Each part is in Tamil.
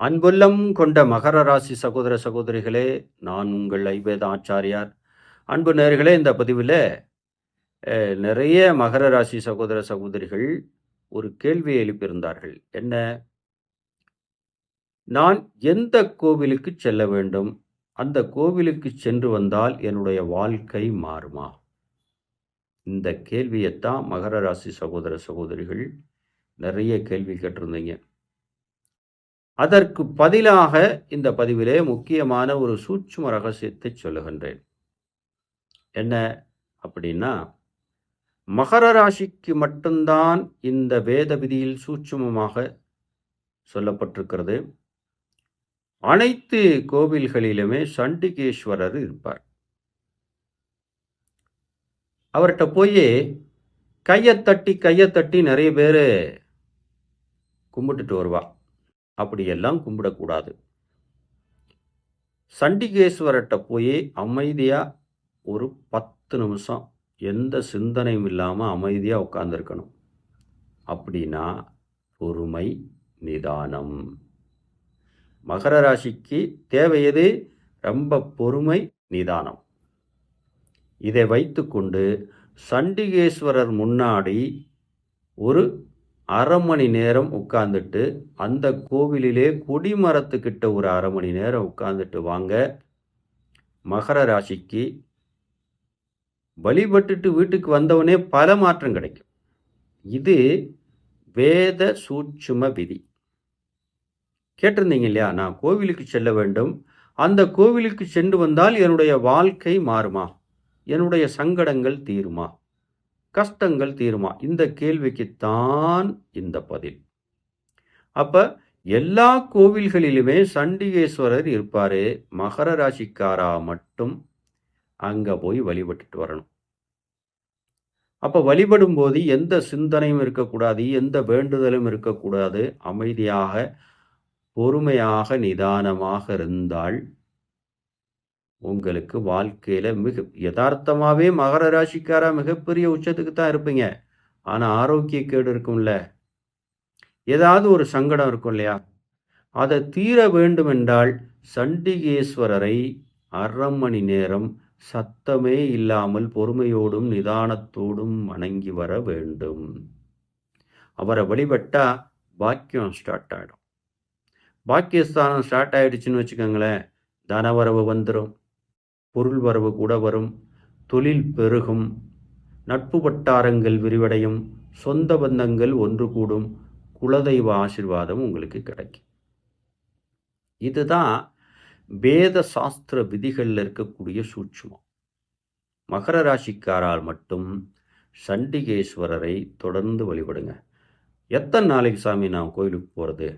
அன்புள்ளம் கொண்ட மகர ராசி சகோதர சகோதரிகளே நான் உங்கள் ஐவேத ஆச்சாரியார். அன்பு நேர்களே இந்த பதிவில் நிறைய மகர ராசி சகோதர சகோதரிகள் ஒரு கேள்வியை எழுப்பியிருந்தார்கள். என்ன? நான் எந்த கோவிலுக்கு செல்ல வேண்டும்? அந்த கோவிலுக்கு சென்று வந்தால் என்னுடைய வாழ்க்கை மாறுமா? இந்த கேள்வியைத்தான் மகர ராசி சகோதர சகோதரிகள் நிறைய கேள்வி கேட்டிருந்தீங்க. அதற்கு பதிலாக இந்த பதிவிலே முக்கியமான ஒரு சூட்சும ரகசியத்தை சொல்லுகின்றேன். என்ன அப்படின்னா மகர ராசிக்கு மட்டும்தான் இந்த வேத விதியில் சூட்சுமமாக சொல்லப்பட்டிருக்கிறது. அனைத்து கோவில்களிலுமே சண்டிகேஸ்வரர் இருப்பார். அவர்கிட்ட போய் கையை தட்டி கையை தட்டி நிறைய பேர் கும்பிட்டுட்டு வருவா. அப்படியெல்லாம் கும்பிடக்கூடாது. சண்டிகேஸ்வரர்கிட்ட போய் அமைதியாக ஒரு பத்து நிமிஷம் எந்த சிந்தனையும் இல்லாமல் அமைதியாக உட்காந்துருக்கணும் அப்படின்னா பொறுமை நிதானம். மகர ராசிக்கு தேவையது ரொம்ப பொறுமை நிதானம். இதை வைத்துக்கொண்டு சண்டிகேஸ்வரர் முன்னாடி ஒரு அரை மணி நேரம் உட்காந்துட்டு அந்த கோவிலிலே கொடிமரத்துக்கிட்ட ஒரு அரை மணி நேரம் உட்காந்துட்டு வாங்க. மகர ராசிக்கு வழிபட்டுட்டு வீட்டுக்கு வந்தவனே பல மாற்றம் கிடைக்கும். இது வேத சூட்சும விதி. கேட்டிருந்தீங்க இல்லையா? நான் கோவிலுக்கு செல்ல வேண்டும். அந்த கோவிலுக்கு சென்று வந்தால் என்னுடைய வாழ்க்கை மாறுமா? என்னுடைய சங்கடங்கள் தீருமா? கஷ்டங்கள் தீருமா? இந்த கேள்விக்குத்தான் இந்த பதில். அப்ப எல்லா கோவில்களிலுமே சண்டிகேஸ்வரர் இருப்பாரு. மகர ராசிக்காரா மட்டும் அங்க போய் வழிபட்டுட்டு வரணும். அப்ப வழிபடும் போது எந்த சிந்தனையும் இருக்கக்கூடாது எந்த வேண்டுதலும் இருக்கக்கூடாது. அமைதியாக பொறுமையாக நிதானமாக இருந்தால் உங்களுக்கு வாழ்க்கையில் மிக யதார்த்தமாகவே மகர ராசிக்காராக மிகப்பெரிய உச்சத்துக்கு தான் இருப்பீங்க. ஆனால் ஆரோக்கிய கேடு இருக்கும்ல. ஏதாவது ஒரு சங்கடம் இருக்கும் இல்லையா? அதை தீர வேண்டுமென்றால் சண்டிகேஸ்வரரை அரை மணி நேரம் சத்தமே இல்லாமல் பொறுமையோடும் நிதானத்தோடும் வணங்கி வர வேண்டும். அவரை வழிபட்டா பாக்கியம் ஸ்டார்ட் ஆகிடும் பாக்கியஸ்தானம் ஸ்டார்ட் ஆயிடுச்சுன்னு வச்சுக்கோங்களேன். தனவரவு வந்துடும் பொருள் வரவு கூட வரும். தொழில் பெருகும். நட்பு வட்டாரங்கள் விரிவடையும். சொந்த பந்தங்கள் ஒன்று கூடும். குலதெய்வ ஆசிர்வாதம் உங்களுக்கு கிடைக்கும். இதுதான் வேத சாஸ்திர விதிகளில் இருக்கக்கூடிய சூட்சுமம். மகர ராசிக்காரால் மட்டும் சண்டிகேஸ்வரரை தொடர்ந்து வழிபடுங்க. எத்தனை நாளைக்கு சாமி நான் கோயிலுக்கு போகிறது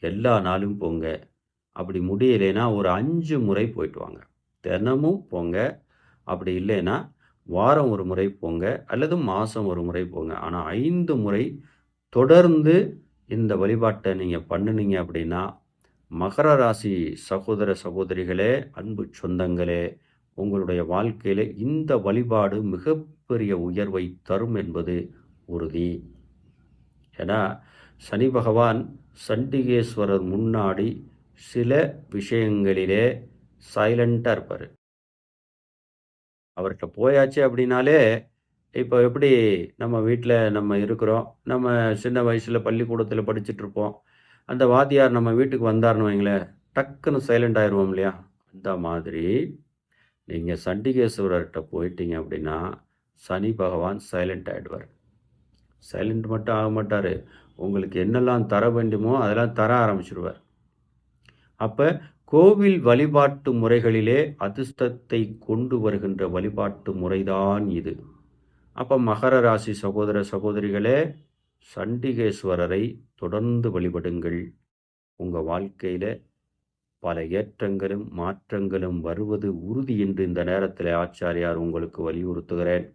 எல்லா நாளும் போங்க. அப்படி முடியலைன்னா ஒரு அஞ்சு முறை போயிட்டு வாங்க. தினமும் போங்க. அப்படி இல்லைன்னா வாரம் ஒரு முறை போங்க அல்லது மாதம் ஒரு முறை போங்க. ஆனால் ஐந்து முறை தொடர்ந்து இந்த வழிபாட்டை நீங்கள் பண்ணினீங்க அப்படின்னா மகர ராசி சகோதர சகோதரிகளே அன்பு சொந்தங்களே உங்களுடைய வாழ்க்கையில் இந்த வழிபாடு மிகப்பெரிய உயர்வை தரும் என்பது உறுதி. ஏன்னா சனி பகவான் சண்டிகேஸ்வரர் முன்னாடி சில விஷயங்களிலே சைலண்ட்டாக இருப்பார். அவர்கிட்ட போயாச்சு அப்படின்னாலே இப்போ எப்படி நம்ம வீட்டில் நம்ம இருக்கிறோம். நம்ம சின்ன வயசில் பள்ளிக்கூடத்தில் படிச்சுட்ருப்போம் அந்த வாத்தியார் நம்ம வீட்டுக்கு வந்தார்னு வைங்களேன் டக்குன்னு சைலண்ட் ஆயிடுவோம் இல்லையா? அந்த மாதிரி நீங்கள் சண்டிகேஸ்வரர்கிட்ட போயிட்டீங்க அப்படின்னா சனி பகவான் சைலண்ட் ஆகிடுவார் சைலண்ட் மட்டும் ஆக மாட்டார். உங்களுக்கு என்னெல்லாம் தர வேண்டுமோ அதெல்லாம் தர ஆரம்பிச்சிடுவார் அப்போ கோவில் வழிபாட்டு முறைகளிலே அதிர்ஷ்டத்தை கொண்டு வருகின்ற வழிபாட்டு முறைதான் இது. அப்போ மகர ராசி சகோதர சகோதரிகளே சண்டிகேஸ்வரரை தொடர்ந்து வழிபடுங்கள். உங்கள் வாழ்க்கையில் பல ஏற்றங்களும் மாற்றங்களும் வருவது உறுதி என்று இந்த நேரத்தில் ஆச்சாரியார் உங்களுக்கு வலியுறுத்துகிறேன்.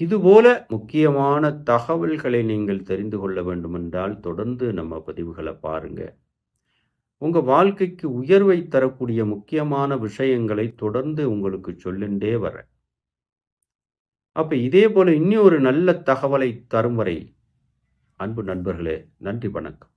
இதுபோல முக்கியமான தகவல்களை நீங்கள் தெரிந்து கொள்ள வேண்டுமென்றால் தொடர்ந்து நம்ம பதிவுகளை பாருங்கள் உங்கள் வாழ்க்கைக்கு உயர்வை தரக்கூடிய முக்கியமான விஷயங்களை தொடர்ந்து உங்களுக்கு சொல்லுண்டே வரேன். அப்போ இதே போல இன்னும் ஒரு நல்ல தகவலை தரும் வரை அன்பு நண்பர்களே நன்றி வணக்கம்.